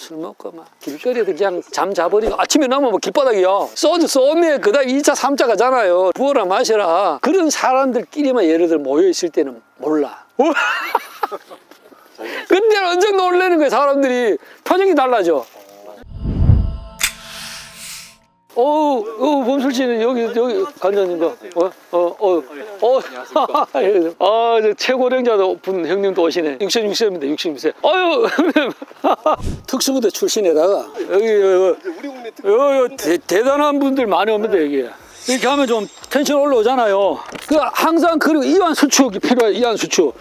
술 먹고 막 길거리에서 그냥 잠 자버리고 아침에 나면 뭐 길바닥이요. 소주 쏘매 그다음 2차 3차 가잖아요. 부어라 마셔라. 그런 사람들끼리만 예를 들어 모여 있을 때는 몰라. 근데 언제 놀래는 거야 사람들이 표정이 달라져. 어우, 어, 범술 씨는 여기, 여기, 관장님과, 어, 어, 어, 어, 아, 저 최고령자 분 형님도 오시네. 66세입니다, 66세. 아유, 형님. 특수부대 출신에다가, 여기, 여기, 여기, 대, 대단한 분들 많이 옵니다, 여기. 이렇게 하면 좀 텐션 올라오잖아요. 그, 항상, 그리고 이완 수축이 필요해요, 이완 수축.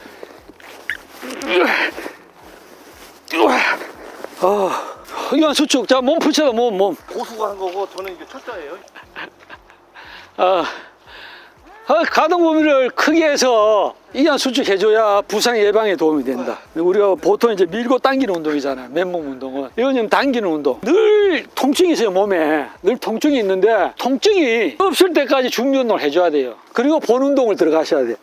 아, 이완 수축. 자, 몸 붙여라, 몸, 몸. 고수가 한 거고 저는 이게 철저예요. 아, 아, 가동 범위를 크게 해서 이한 수축해줘야 부상 예방에 도움이 된다. 우리가 보통 이제 밀고 당기는 운동이잖아요. 맨몸 운동은. 이건 좀 당기는 운동. 늘 통증이 있어요, 몸에. 늘 통증이 있는데, 통증이 없을 때까지 운동을 해줘야 돼요. 그리고 본 운동을 들어가셔야 돼요.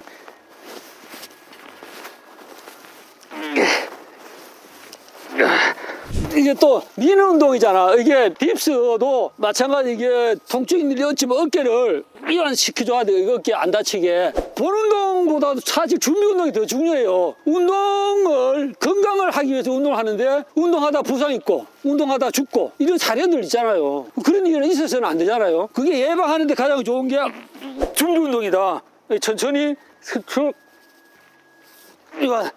이게 또 미는 운동이잖아. 이게 딥스도 마찬가지 이게 통증이 늘렸지만 어깨를 이완시켜줘야 돼. 이거 어깨 안 다치게. 본 운동보다도 사실 준비 운동이 더 중요해요. 운동을 건강을 하기 위해서 운동을 하는데 운동하다 부상 있고 운동하다 죽고 이런 사례들 있잖아요. 그런 일은 있어서는 안 되잖아요. 그게 예방하는데 가장 좋은 게 준비 운동이다. 천천히 슥슥 이거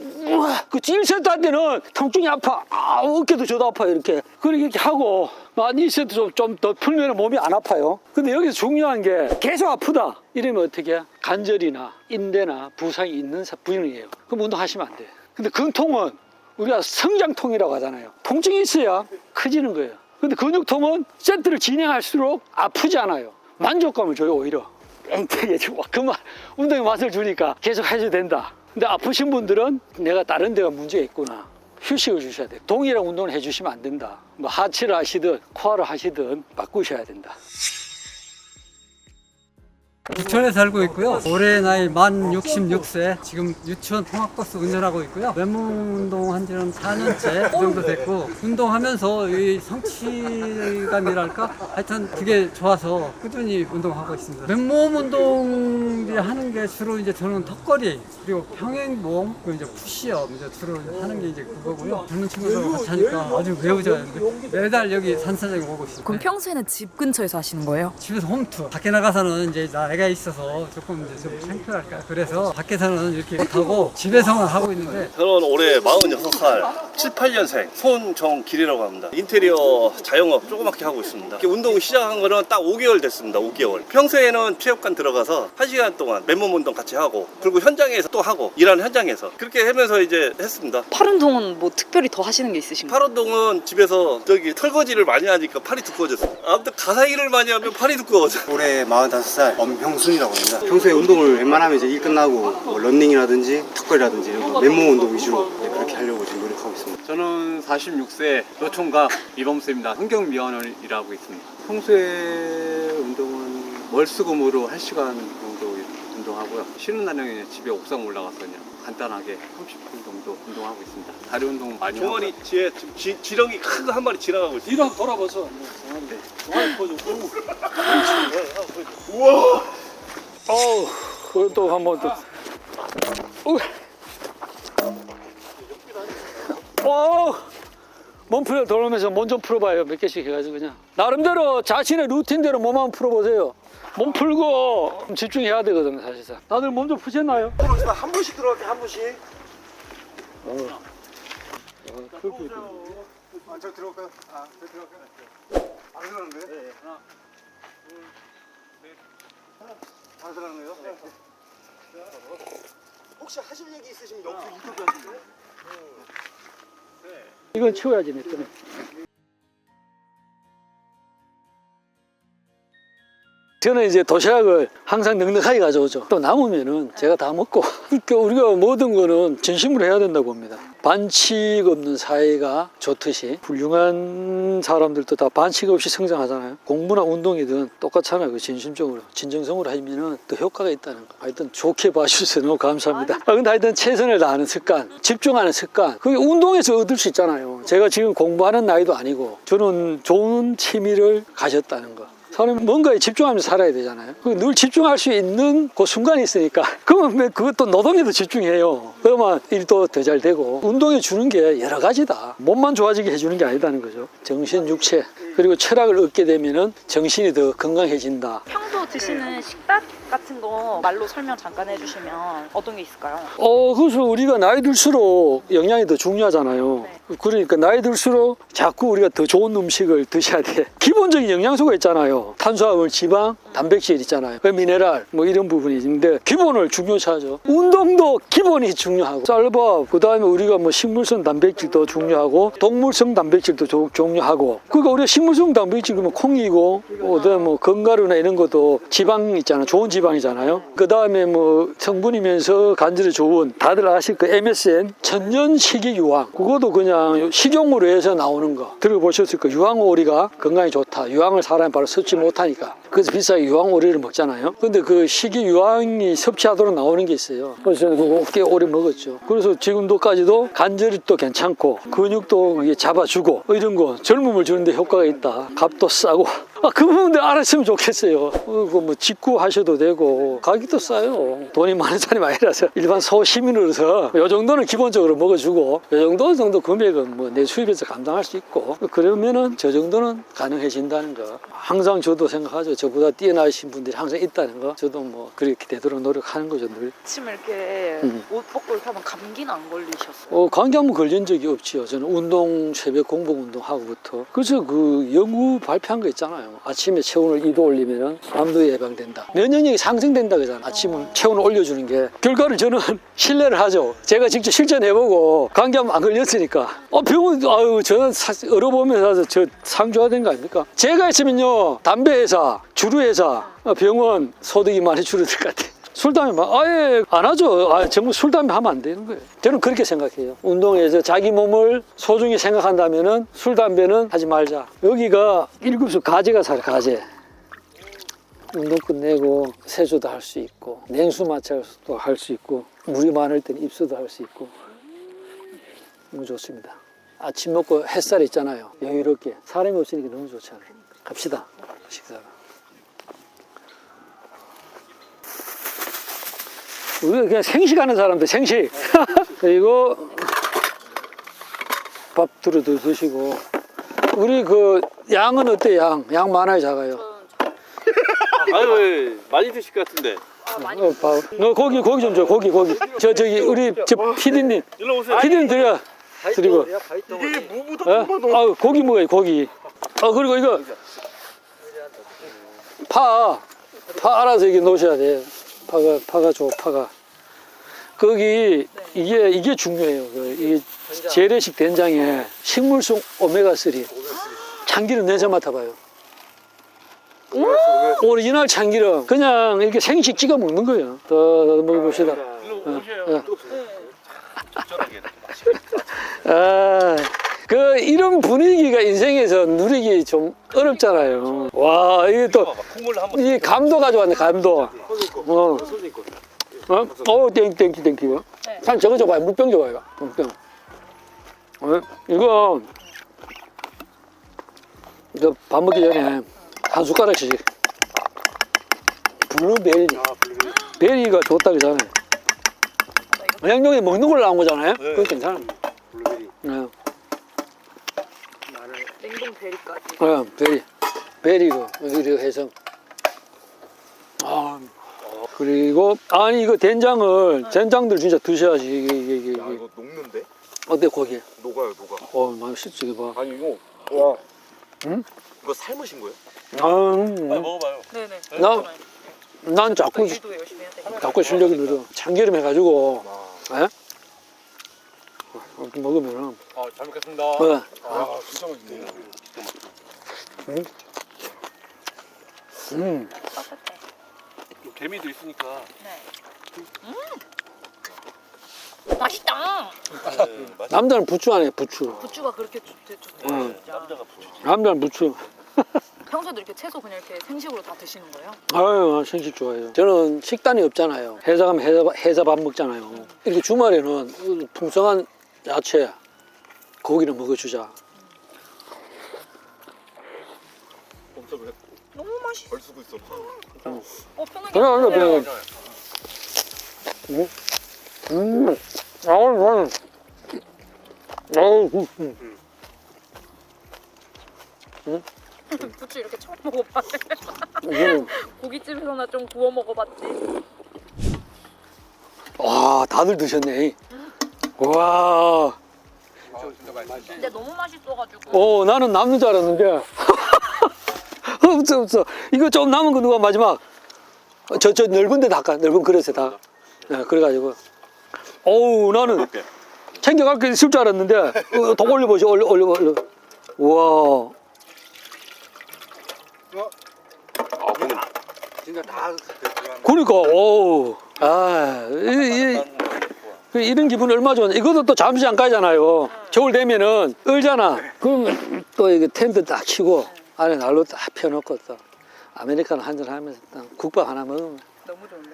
우와, 그 찔세트 할 때는 통증이 아파. 아, 어깨도 저도 아파, 이렇게. 그렇게 이렇게 하고, 한 1세트 좀더 풀면 몸이 안 아파요. 근데 여기서 중요한 게 계속 아프다. 이러면 어떻게 해? 관절이나 인대나 부상이 있는 사- 부위이에요. 그럼 운동하시면 안 돼. 근데 근통은 우리가 성장통이라고 하잖아요. 통증이 있어야 커지는 거예요. 근데 근육통은 세트를 진행할수록 아프지 않아요. 만족감을 줘요, 오히려. 땡땡이 그만 운동에 맛을 주니까 계속 해줘도 된다. 근데 아프신 분들은 내가 다른 데가 문제가 있구나. 휴식을 주셔야 돼. 동일한 운동을 해주시면 안 된다. 뭐 하체를 하시든 코어를 하시든 바꾸셔야 된다. 부천에 살고 있고요. 올해 나이 만 66세. 지금 유치원 통학버스 운전하고 있고요. 맨몸 운동 한 지는 4년째 그 정도 됐고 운동하면서 이 성취감이랄까 하여튼 그게 좋아서 꾸준히 운동하고 있습니다. 맨몸 운동 하는 게 주로 이제 저는 턱걸이 그리고 평행봉 그리고 이제 푸시업 이제 주로 하는 게 이제 그거고요. 젊은 친구들하고 같이 하니까 아주 매우 좋아요. 매달 여기 산사장에 오고 있습니다. 그럼 평소에는 집 근처에서 하시는 거예요? 집에서 홈투 밖에 나가서는 이제 나 이가 있어서 조금 이제 좀 창피할까 그래서 밖에서는 이렇게 못하고 집에서만 하고 있는데 저는 올해 46살, 7, 8년생 손정길이라고 합니다. 인테리어 자영업 조그맣게 하고 있습니다. 이렇게 운동 시작한 거는 딱 5개월 됐습니다. 5개월. 평소에는 체육관 들어가서 1시간 동안 맨몸 운동 같이 하고 그리고 현장에서 또 하고 일하는 현장에서 그렇게 하면서 이제 했습니다. 팔 운동은 뭐 특별히 더 하시는 게 있으신가요? 팔 운동은 집에서 저기 털거지를 많이 하니까 팔이 두꺼워졌어요. 아무튼 가사 일을 많이 하면 팔이 두꺼워져. 올해 45살 엄형 순이라고 합니다. 평소에 운동을 웬만하면 이제 일 끝나고 뭐 런닝이라든지 턱걸이라든지 이런 거 맨몸 운동 위주로 이제 그렇게 하려고 지금 노력하고 있습니다. 저는 46세 노총각 이범수입니다. 환경미화원을 일하고 있습니다. 평소에 운동은 월수금으로 1시간 정도 운동하고요. 쉬는 날에는 집에 옥상 올라가서 그냥 간단하게 30분 정도 운동하고 있습니다. 다리 운동 많이 하고 종아리 뒤에 지금 지, 지렁이 큰 거 한 마리 지나가고 있어요. 뒤로 한번 돌아봐서. 네. 좋아요, 포즈. 우와! 어우, 그걸 또한 번 또. 우. 어우, 몸풀을 돌면서 몸 좀 풀어봐요. 몇 개씩 해가지고 그냥. 나름대로 자신의 루틴대로 몸 한번 풀어보세요. 몸 풀고 집중해야 되거든요, 사실상. 다들 몸 좀 푸셨나요? 들어오지만 한 분씩 들어갈게 한 분씩. 아, 저 들어갈까요? 아, 저 들어갈까요? 안 들어가는 거예요? 네. 하나, 둘, 넷. 안 들어가는 거예요? 네. 혹시 하실 얘기 있으시면 여기서 인터뷰 하실래요? 이건 치워야지, 내 거는. 저는 이제 도시락을 항상 넉넉하게 가져오죠. 또 남으면은 제가 다 먹고. 그러니까 우리가 모든 거는 진심으로 해야 된다고 봅니다. 반칙 없는 사회가 좋듯이 훌륭한 사람들도 다 반칙 없이 성장하잖아요. 공부나 운동이든 똑같잖아요. 그 진심적으로 진정성으로 하면은 더 효과가 있다는 거. 하여튼 좋게 봐주셔서 너무 감사합니다. 아, 근데 하여튼 최선을 다하는 습관, 집중하는 습관. 그게 운동에서 얻을 수 있잖아요. 제가 지금 공부하는 나이도 아니고 저는 좋은 취미를 가졌다는 거. 사람이 뭔가에 집중하면서 살아야 되잖아요. 그늘 집중할 수 있는 그 순간이 있으니까. 그러면 왜 그것도 노동에도 집중해요. 그러면 일도 더 잘 되고. 운동에 주는 게 여러 가지다. 몸만 좋아지게 해주는 게 아니다는 거죠. 정신, 육체. 그리고 철학을 얻게 되면은 정신이 더 건강해진다. 평소 드시는 식단 말로 설명 잠깐 해주시면 어떤 게 있을까요? 어, 그래서 우리가 나이 들수록 영양이 더 중요하잖아요. 그러니까 나이 들수록 자꾸 우리가 더 좋은 음식을 드셔야 돼. 기본적인 영양소가 있잖아요. 탄수화물, 지방, 단백질 있잖아요. 그 미네랄, 뭐 이런 부분이 있는데 기본을 중요시하죠. 운동도 기본이 중요하고 쌀밥, 그 다음에 우리가 뭐 식물성 단백질도 중요하고 동물성 단백질도 조- 중요하고 그러니까 우리가 식물성 단백질 그러면 콩이고 그다음에 뭐 건가루나 이런 것도 지방 있잖아요. 좋은 지방이잖아요. 그 다음에 뭐 성분이면서 간절히 좋은 다들 아실 그 MSN 천년 식이 유황 그것도 그냥 식용으로 해서 나오는 거 들어보셨을 거 유황 오리가 건강에 좋다. 유황을 사람이 바로 섭취 못하니까 그래서 비싸게 유황오리를 먹잖아요. 근데 그 식이 유황이 섭취하도록 나오는 게 있어요. 그래서 꽤 오래 먹었죠. 그래서 지금도까지도 간절히도 괜찮고 근육도 잡아주고 이런 거 젊음을 주는데 효과가 있다. 값도 싸고 아, 그 부분들 알았으면 좋겠어요. 어, 그뭐 직구 하셔도 되고 가격도 싸요. 돈이 많은 사람이 아니라서 일반 소시민으로서 이 정도는 기본적으로 먹어주고 이 정도 정도 금액은 뭐 내 수입에서 감당할 수 있고 그러면은 저 정도는 가능해진다는 거. 항상 저도 생각하죠. 저보다 뛰어나신 분들이 항상 있다는 거. 저도 뭐 그렇게 되도록 노력하는 거죠 늘. 아침에 이렇게 음. 옷 벗고 이렇게 하면 감기는 안 걸리셨어요? 어, 감기 한번 걸린 적이 없지요. 저는 운동, 새벽 공복 운동 하고부터. 그래서 그 연구 발표한 거 있잖아요. 아침에 체온을 2도 올리면은 암도 예방된다. 면역력이 상승된다 그러잖아요. 아침은 체온을 올려주는 게. 결과를 저는 신뢰를 하죠. 제가 직접 실전해보고 감기 한번 안 걸렸으니까. 어, 병원, 아유, 저는 사, 얼어보면서 저 상조화된 거 아닙니까? 제가 있으면요, 담배 회사, 주류 회사, 어, 병원 소득이 많이 줄어들 것 같아요. 술, 담배 막 아예 안 하죠. 아, 정말 술, 담배 하면 안 되는 거예요. 저는 그렇게 생각해요. 운동에서 자기 몸을 소중히 생각한다면은 술, 담배는 하지 말자. 여기가 일급수 가재가 살아, 가재. 운동 끝내고 세수도 할 수 있고, 냉수 마찰도 할 수 있고, 물이 많을 때는 입수도 할 수 있고. 너무 좋습니다. 아침 먹고 햇살 있잖아요. 여유롭게. 사람이 없으니까 너무 좋잖아요. 갑시다. 식사가. 우리가 그냥 생식 하는 사람들 생식 그리고 밥 들어 드시고 우리 그 양은 어때 양? 양 많아요 작아요? 아유 많이 드실 것 같은데. 어, 밥. 너 고기 고기 좀 줘 고기 고기 저 저기 우리 저 피디님 일로 오세요. 피디님 드려 드리고 이게 무보다 어? 아 고기 먹어요 고기 아 그리고 이거 파, 파 알아서 이게 놓으셔야 돼. 파가 파가 좋아 파가. 거기 이게 이게 중요해요. 그 이게 재래식 된장에 식물성 오메가 3 참기름 내자 맡아봐요. 오리지널 참기름 그냥 이렇게 생식 찍어 먹는 거예요. 더, 더 먹어봅시다. 어, 어. 아, 그 이런 분위기가 인생에서 누리기 좀 어렵잖아요. 와, 이게 또 국물 한번 이 감도 가져왔네, 감도. 어. 어? 어, 땡, 땡큐, 땡큐. 한 저거 줘봐요. 물병 줘봐요. 물병. 어? 이거, 이거 밥 먹기 전에 한 숟가락씩. 블루베리. 베리가 좋다 그러잖아요. 양용에 먹는 걸로 나온 거잖아요. 그거 괜찮아요. 네. 냉동 베리까지. 어, 베리. 베리고, 여기 해서. 아, 그리고, 아니, 이거 된장을, 된장들 진짜 드셔야지. 이게, 이게, 이게. 야 이거 녹는데? 어때, 고기? 녹아요 녹아. 어, 맛있지, 이거 봐. 아니 이거 와. 응? 이거 삶으신 거예요? 아, 음, 먹어봐요. 네네. 나, 난 자꾸, 일도 열심히 해야 되니까. 자꾸 실력이 늘어. 참기름 해가지고, 에? 이렇게 먹으면은, 아잘 먹겠습니다. 어, 아 진짜 맛있네. 음. 따뜻해. 개미도 있으니까. 네. 음. 맛있다. 남자는 부추 아니에요 부추 부추가 그렇게 좋, 좋대 응. 진짜. 남자는 부추 평소에도 이렇게 채소 그냥 이렇게 생식으로 다 드시는 거예요? 아유 생식 좋아해요 저는 식단이 없잖아요 해자 가면 해자, 해자 밥 먹잖아요 이렇게 주말에는 풍성한 야채 고기를 먹어주자 너무 맛있어. 벌 쓰고 있어. 어 편하게. 그래 그래 그래 음, 음. 아우 나는 아우 음. 부추 이렇게 처음 먹어봤네. 음. 고깃집에서나 좀 구워 먹어봤지. 와 다들 드셨네 와 근데 너무 맛있어가지고. 어, 나는 남는 줄 알았는데. 없어, 없어. 이거 좀 남은 거 누가 마지막. 저, 저 넓은 데다 할까? 넓은 그릇에 다. 네, 그래가지고. 어우, 나는 챙겨갈 게 있을 줄 알았는데. 어, 더 올려보시, 올려, 올려, 올려. 우와. 진짜 다 그러니까, 어우. 아, 이, 이, 그 이런 기분 얼마 좋은데 이것도 또 잠시 안 가잖아요 겨울 되면은 얼잖아 그러면 또 이게 텐트 딱 치고 안에 난로 딱 펴놓고 또 아메리카노 한 잔 하면서 딱 국밥 하나 먹으면 너무 좋은데.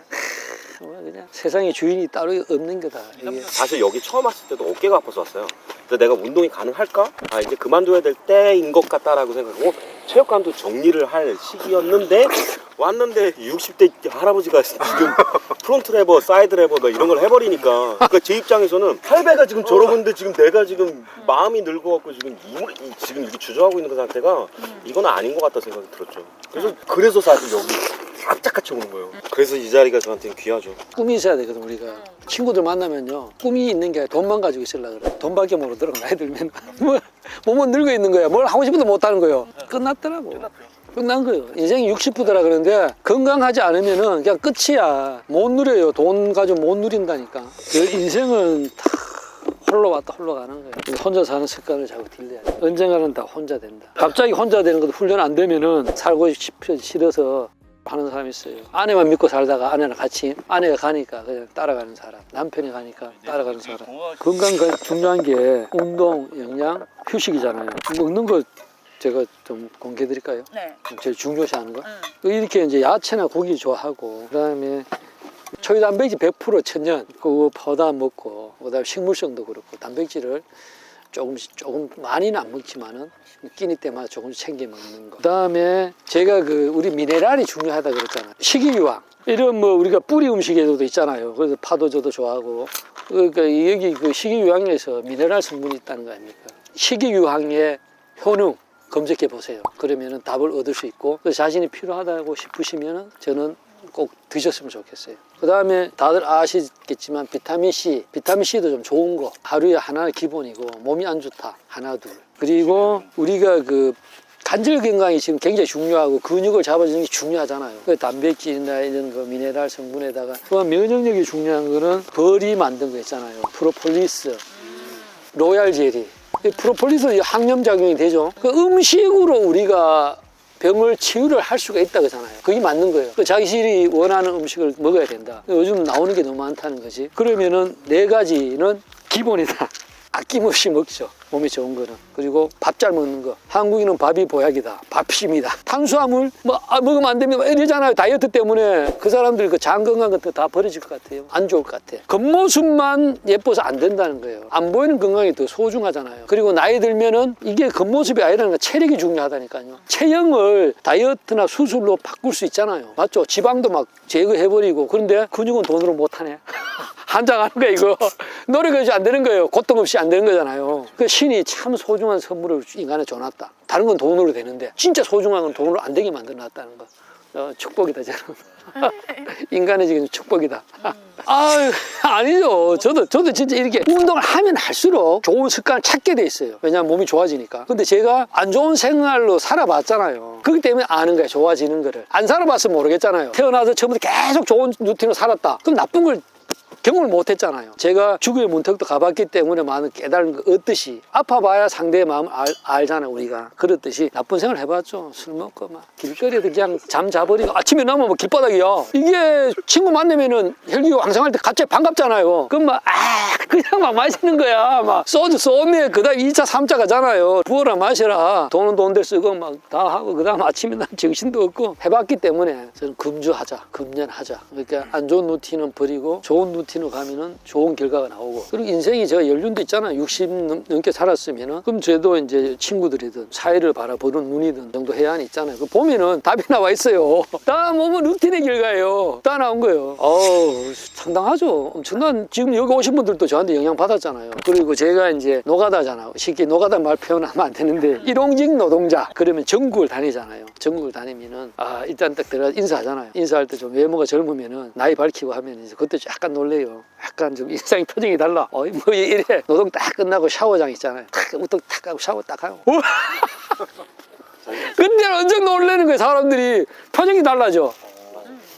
정말 그냥 세상에 주인이 따로 없는 거다 이게 사실 여기 처음 왔을 때도 어깨가 아파서 왔어요. 그래서 내가 운동이 가능할까? 아 이제 그만둬야 될 때인 것 같다라고 생각하고 체육관도 정리를 할 시기였는데 왔는데 60대 할아버지가 지금 프론트 레버, 사이드 레버 뭐 이런 걸 해버리니까. 그러니까 제 입장에서는 할배가 지금 저러고 있는데 지금 내가 지금 마음이 늙어갖고 지금 이- 지금 이렇게 주저하고 있는 그 상태가 이건 아닌 것 같다 생각이 들었죠. 그래서 그래서 사실 여기 짝짝같이 오는 거예요. 그래서 이 자리가 저한테는 귀하죠. 꿈이 있어야 되거든 우리가. 친구들 만나면요. 꿈이 있는 게 돈만 가지고 있으려 그래. 돈밖에 모르더라고 나이 들면. 뭐, 몸은 늙어 있는 거야. 뭘 하고 싶어도 못 하는 거예요. 끝났더라고. 끝 난 거예요. 인생이 60부더라 그러는데 건강하지 않으면은 그냥 끝이야. 못 누려요. 돈 가지고 못 누린다니까. 그 인생은 다 홀로 왔다 홀로 가는 거예요. 혼자 사는 습관을 자꾸 들려야 돼. 언젠가는 다 혼자 된다. 갑자기 혼자 되는 것도 훈련 안 되면은 살고 싶어 싫어서 하는 사람이 있어요. 아내만 믿고 살다가 아내랑 같이 아내가 가니까 그냥 따라가는 사람, 남편이 가니까 따라가는 사람. 건강 가 중요한 게 운동, 영양, 휴식이잖아요. 먹는 거 제가 좀 공개해 드릴까요? 네. 제일 중요시하는 거. 응. 이렇게 이제 야채나 고기 좋아하고 그다음에 초유 단백질 100% 천연 그거 퍼다 먹고 그다음에 식물성도 그렇고 단백질을 조금씩 조금 많이는 안 먹지만은 끼니 때마다 조금씩 챙겨 먹는 거. 그다음에 제가 그 우리 미네랄이 중요하다 그랬잖아요. 식이유황 이런 뭐 우리가 뿌리 음식에도 있잖아요. 그래서 파도저도 좋아하고 그러니까 여기 그 식이유황에서 미네랄 성분이 있다는 거 아닙니까? 식이유황의 효능 검색해 보세요. 그러면은 답을 얻을 수 있고 그 자신이 필요하다고 싶으시면은 저는 꼭 드셨으면 좋겠어요. 그 다음에 다들 아시겠지만 비타민 C, 비타민 C도 좀 좋은 거 하루에 하나 기본이고 몸이 안 좋다 하나 둘. 그리고 우리가 그 관절 건강이 지금 굉장히 중요하고 근육을 잡아주는 게 중요하잖아요. 그 단백질이나 이런 그 미네랄 성분에다가 또 면역력이 중요한 거는 벌이 만든 거 있잖아요. 프로폴리스, 로얄 젤리. 이 프로폴리스 항염 작용이 되죠. 그 음식으로 우리가 병을 치유를 할 수가 있다 그러잖아요. 그게 맞는 거예요. 그 자기들이 원하는 음식을 먹어야 된다. 요즘 나오는 게 너무 많다는 거지. 그러면은 네 가지는 기본이다. 아낌없이 먹죠. 몸에 좋은 거는. 그리고 밥 잘 먹는 거. 한국인은 밥이 보약이다. 밥심이다. 탄수화물 뭐 아, 먹으면 안 됩니다. 이러잖아요. 다이어트 때문에 그 사람들 그 장 건강 같은 거 다 버려질 것 같아요. 안 좋을 것 같아. 겉모습만 예뻐서 안 된다는 거예요. 안 보이는 건강이 더 소중하잖아요. 그리고 나이 들면은 이게 겉모습이 아니라는 거 체력이 중요하다니까요. 체형을 다이어트나 수술로 바꿀 수 있잖아요. 맞죠? 지방도 막 제거해버리고 그런데 근육은 돈으로 못하네. 한장하는 거야 이거 노력이 안 되는 거예요 고통 없이 안 되는 거잖아요 그 신이 참 소중한 선물을 인간에 줘놨다. 다른 건 돈으로 되는데 진짜 소중한 건 돈으로 안 되게 만들어 놨다는 거. 어, 축복이다 저는. 인간의 지금 축복이다. 아 아니죠. 저도 저도 진짜 이렇게 운동을 하면 할수록 좋은 습관을 찾게 돼 있어요. 왜냐하면 몸이 좋아지니까. 근데 제가 안 좋은 생활로 살아봤잖아요. 그렇기 때문에 아는 거야 좋아지는 거를. 안 살아봤으면 모르겠잖아요. 태어나서 처음부터 계속 좋은 루틴으로 살았다. 그럼 나쁜 걸 경험을 못 했잖아요. 제가 죽음의 문턱도 가봤기 때문에 많은 깨달은 거 얻듯이 아파봐야 상대의 마음을 알, 알잖아요, 우리가. 그렇듯이 나쁜 생활 해봤죠. 술 먹고 막 길거리에도 그냥 잠 자버리고 아침에 나면 뭐 길바닥이야. 이게 친구 만나면은 혈기 왕성할 때 갑자기 반갑잖아요. 그럼 막, 아, 그냥 막 마시는 거야. 막 소주 쏘면 그 다음 2차, 3차 가잖아요. 부어라 마셔라. 돈은 돈대 쓰고 막 다 하고 그 다음 아침에 난 정신도 없고 해봤기 때문에 저는 금주하자, 금년하자. 그러니까 안 좋은 루틴은 버리고 좋은 루틴으로 가면은 좋은 결과가 나오고 그리고 인생이 제가 연륜도 있잖아요. 60 넘- 넘게 살았으면은 그럼 저도 이제 친구들이든 사회를 바라보는 눈이든 정도 해안이 있잖아요. 그 보면은 답이 나와 있어요. 다 몸은 루틴의 결과예요. 다 나온 거예요. 어우, 상당하죠. 엄청난 지금 여기 오신 분들도 저한테 영향 받았잖아요. 그리고 제가 이제 노가다잖아요. 쉽게 노가다 말 표현하면 안 되는데 일용직 노동자 그러면 전국을 다니잖아요. 전국을 다니면은 아 일단 딱 들어 인사하잖아요. 인사할 때 좀 외모가 젊으면은 나이 밝히고 하면 이제 그때 좀 약간 놀래요. 약간 좀 인상이 표정이 달라. 어이 뭐 이래 노동 딱 끝나고 샤워장 있잖아요. 탁 우뚝 탁 하고 샤워 딱 하고. 그때는 언제 놀래는 거예요 사람들이 표정이 달라져.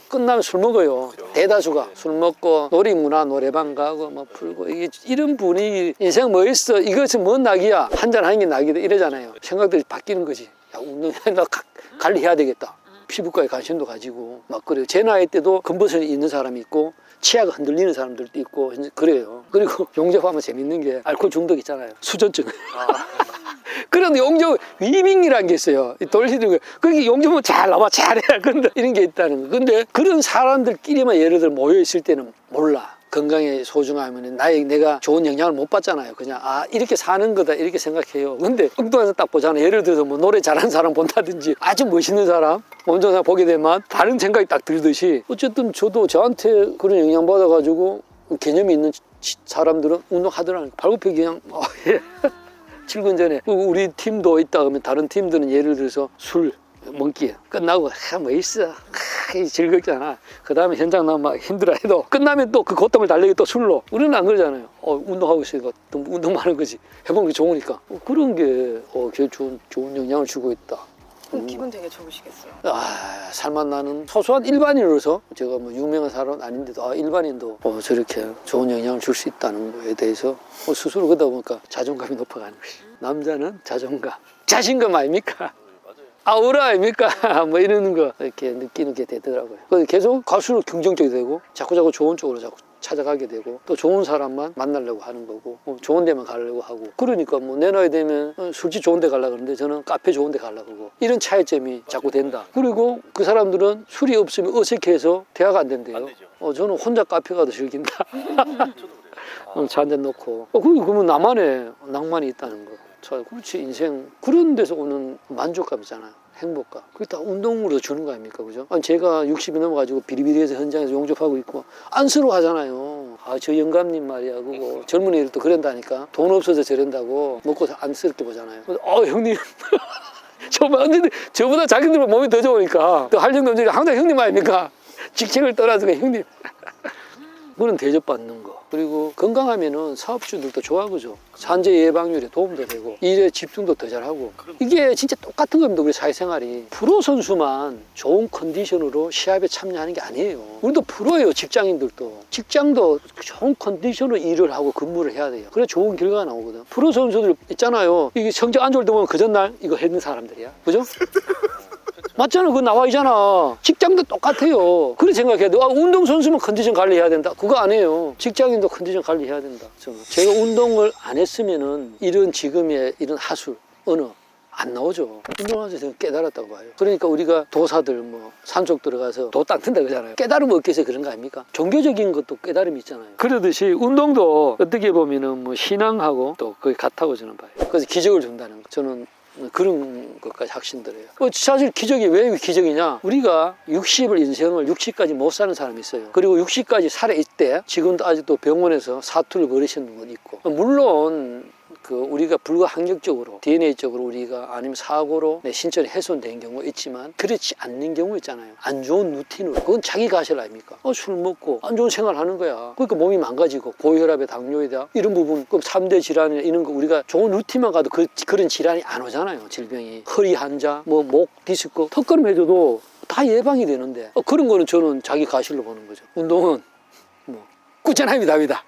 끝나면 술 먹어요. 대다수가 술 먹고 놀이문화 노래방 가고 뭐 풀고 이게 이런 분위기 인생 뭐 있어 이것은 뭔 낙이야 한잔 하는 게 낙이다 이러잖아요. 생각들이 바뀌는 거지. 야 운동 나 가- 관리해야 되겠다. 피부과에 관심도 가지고 막 그래요. 제 나이 때도 금버선이 있는 사람이 있고 치아가 흔들리는 사람들도 있고 그래요. 그리고 용접하면 재밌는 게 알코올 중독 있잖아요. 수전증. 그런 용접 위빙이라는 게 있어요. 이 돌리는 거. 그게 용접은 잘 나와 잘해야 근데 이런 게 있다는 거. 근데 그런 사람들끼리만 예를 들어 모여 있을 때는 몰라. 건강에 소중하면 나의 내가 좋은 영향을 못 받잖아요. 그냥 아 이렇게 사는 거다 이렇게 생각해요. 근데 엉뚱해서 딱 보잖아요. 예를 들어서 뭐 노래 잘하는 사람 본다든지 아주 멋있는 사람 운전사 보게 되면 다른 생각이 딱 들듯이 어쨌든 저도 저한테 그런 영향 받아가지고 개념이 있는 치- 사람들은 운동하더라는 발굽혀 그냥 어, 예. 출근 전에 그 우리 팀도 있다 그러면 다른 팀들은 예를 들어서 술 먹기 끝나고 아, 뭐 있어. 아, 이 즐겁잖아. 그 다음에 현장 나면 막 힘들어 해도 끝나면 또 그 고통을 달래기 또 술로. 우리는 안 그러잖아요. 어, 운동하고 있으니까 또 운동만 하는 거지. 해보는 게 좋으니까. 어, 그런 게 어, 게 좋은, 좋은 영향을 주고 있다 그럼 기분 되게 좋으시겠어요. 아, 살만 나는 소소한 일반인으로서 제가 뭐 유명한 사람은 아닌데도 아, 일반인도 어, 저렇게 좋은 영향을 줄 수 있다는 거에 대해서 어, 스스로 그러다 보니까 자존감이 높아가는 것이 남자는 자존감 자신감 아닙니까? 아우라 아닙니까? 뭐 이러는 거 이렇게 느끼는 게 되더라고요. 계속 갈수록 긍정적이 되고 자꾸 자꾸 좋은 쪽으로 자꾸 찾아가게 되고 또 좋은 사람만 만나려고 하는 거고 뭐 좋은 데만 가려고 하고 그러니까 뭐 내 나이 되면 어, 술집 좋은 데 가려고 그러는데 저는 카페 좋은 데 가려고 하고 이런 차이점이 자꾸 된다. 그리고 그 사람들은 술이 없으면 어색해서 대화가 안 된대요. 안. 어, 저는 혼자 카페 가도 즐긴다. 어, 차한잔 놓고 어, 그- 그러면 나만의 낭만이 있다는 거. 자, 그렇지 인생 그런 데서 오는 만족감이잖아요. 행복감. 그게 다 운동으로 주는 거 아닙니까, 그죠? 아니, 제가 60이 넘어가지고 비리비리해서 현장에서 용접하고 있고 안쓰러워 하잖아요. 아, 저 영감님 말이야, 그거 젊은 애들 또 그런다니까 돈 없어서 저런다고 먹고 안쓰럽게 보잖아요. 어, 형님. 정말 언제든 저보다 자기들 몸이 더 좋으니까 또 남자가 항상 형님 아닙니까? 직책을 떠나서 형님. 그런 대접받는 거. 그리고 건강하면은 사업주들도 좋아 그죠. 산재 예방률에 도움도 되고 일에 집중도 더 잘하고 이게 진짜 똑같은 겁니다. 우리 사회생활이 프로 선수만 좋은 컨디션으로 시합에 참여하는 게 아니에요. 우리도 프로예요. 직장인들도 직장도 좋은 컨디션으로 일을 하고 근무를 해야 돼요. 그래 좋은 결과가 나오거든. 프로 선수들 있잖아요. 이게 성적 안 좋을 때 보면 그 전날 이거 했는 사람들이야. 그죠? 맞잖아. 그거 나와 있잖아. 직장도 똑같아요. 그렇게 생각해야 돼. 아, 운동선수면 컨디션 관리해야 된다. 그거 아니에요. 직장인도 컨디션 관리해야 된다. 저는. 제가 운동을 안 했으면은 이런 지금의 이런 하술, 언어, 안 나오죠. 운동하면서 제가 깨달았다고 봐요. 그러니까 우리가 도사들 뭐 산속 들어가서 도땅 튼다 그러잖아요. 깨달음 얻기 위해서 그런 거 아닙니까? 종교적인 것도 깨달음이 있잖아요. 그러듯이 운동도 어떻게 보면은 뭐 신앙하고 또 거의 같다고 저는 봐요. 그래서 기적을 준다는 거. 저는 그런 것까지 확신들어요. 어, 사실 기적이 왜 기적이냐? 우리가 60을 인생을 60까지 못 사는 사람이 있어요. 그리고 60까지 살아 있대. 지금도 아직도 병원에서 사투를 벌이시는 분 있고. 물론 그 우리가 불가항력적으로 DNA적으로 우리가 아니면 사고로 내 신천이 훼손된 경우 있지만 그렇지 않는 경우 있잖아요. 안 좋은 루틴으로 그건 자기 가실 아닙니까? 어, 술 먹고 안 좋은 생활 하는 거야. 그러니까 몸이 망가지고 고혈압에 당뇨에 대한 이런 부분 그 3대 질환이나 이런 거 우리가 좋은 루틴만 가도 그, 그런 질환이 안 오잖아요. 질병이 허리 한자, 뭐 목 디스크, 턱걸음 해줘도 다 예방이 되는데 어, 그런 거는 저는 자기 가실로 보는 거죠. 운동은 뭐 꾸준함이 답니다.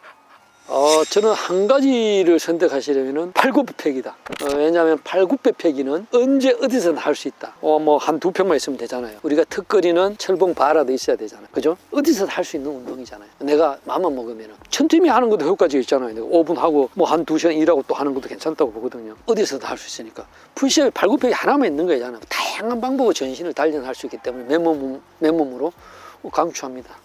어, 저는 한 가지를 선택하시려면은 팔굽혀펴기다. 어, 왜냐하면 팔굽혀펴기는 언제 어디서나 할 수 있다. 어, 뭐한 두 평만 있으면 되잖아요. 우리가 턱걸이는 철봉 바라도 있어야 되잖아요. 그죠? 어디서나 할 수 있는 운동이잖아요. 내가 마음만 먹으면은 천팀이 하는 것도 효과적이 있잖아요. 내가 5분 하고 뭐 한 두 시간 일하고 또 하는 것도 괜찮다고 보거든요. 어디서도 할수 있으니까. 푸시업이 팔굽혀펴기 하나만 있는 거잖아요. 다양한 방법으로 전신을 단련할 수 있기 때문에 맨몸, 맨몸으로 강추합니다.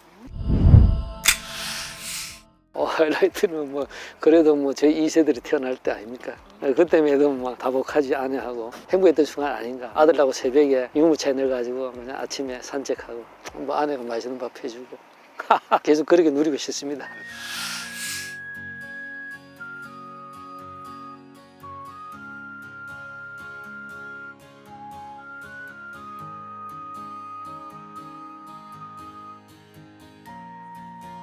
어, 하이라이트는 뭐 그래도 뭐 저희 2세들이 태어날 때 아닙니까? 그 때문에도 막 다복하지 아내하고 행복했던 순간 아닌가. 아들하고 새벽에 유모차에 넣어가지고 그냥 아침에 산책하고 뭐 아내가 맛있는 밥 해주고 계속 그렇게 누리고 싶습니다.